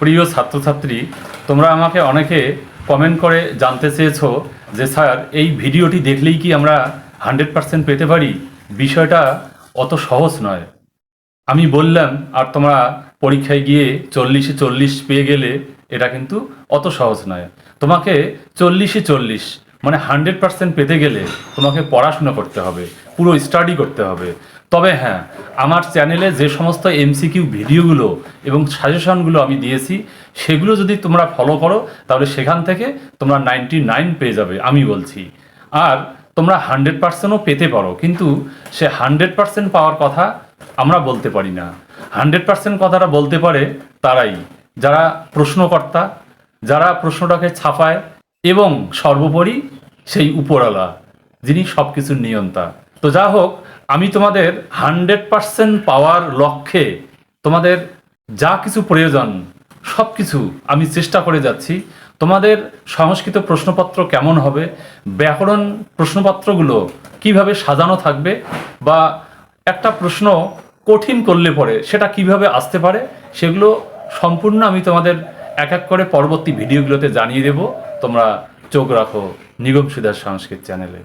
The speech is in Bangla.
প্রিয় ছাত্রছাত্রী, তোমরা আমাকে অনেকে কমেন্ট করে জানতে চেয়েছো যে স্যার, এই ভিডিওটি দেখলেই কি আমরা হান্ড্রেড পার্সেন্ট পেতে পারি? বিষয়টা অত সহজ নয়। আমি বললাম, আর তোমরা পরীক্ষায় গিয়ে চল্লিশে চল্লিশ পেয়ে গেলে এটা কিন্তু অত সহজ নয়। তোমাকে চল্লিশে চল্লিশ মানে হান্ড্রেড পার্সেন্ট পেতে গেলে তোমাকে পড়াশোনা করতে হবে, পুরো স্টাডি করতে হবে। তবে হ্যাঁ আমার চ্যানেলে যে সমস্ত এমসিকিউ ভিডিওগুলো এবং সাজেশনগুলো আমি দিয়েছি, সেগুলো যদি তোমরা ফলো করো, তাহলে সেখান থেকে তোমরা নাইনটি নাইন পেয়ে যাবে, আমি বলছি। আর তোমরা হান্ড্রেড পার্সেন্টও পেতে পারো, কিন্তু সে হান্ড্রেড পার্সেন্ট পাওয়ার কথা আমরা বলতে পারি না। হান্ড্রেড পার্সেন্ট কথাটা বলতে পারে তারাই, যারা প্রশ্নকর্তা, যারা প্রশ্নটাকে ছাপায়, এবং সর্বোপরি সেই উপরওয়ালা, যিনি সব কিছুর নিয়ন্তা। তো যা হোক আমি তোমাদের হান্ড্রেড পার্সেন্ট পাওয়ার লক্ষ্যে তোমাদের যা কিছু প্রয়োজন সব কিছু আমি চেষ্টা করে যাচ্ছি। তোমাদের সংস্কৃত প্রশ্নপত্র কেমন হবে, ব্যাকরণ প্রশ্নপত্রগুলো কীভাবে সাজানো থাকবে বা একটা প্রশ্ন কঠিন করলে পরে সেটা কীভাবে আসতে পারে, সেগুলো সম্পূর্ণ আমি তোমাদের এক এক করে পরবর্তী ভিডিওগুলোতে জানিয়ে দেব। তোমরা চোখ রাখো নিগম সুধার সংস্কৃত চ্যানেলে।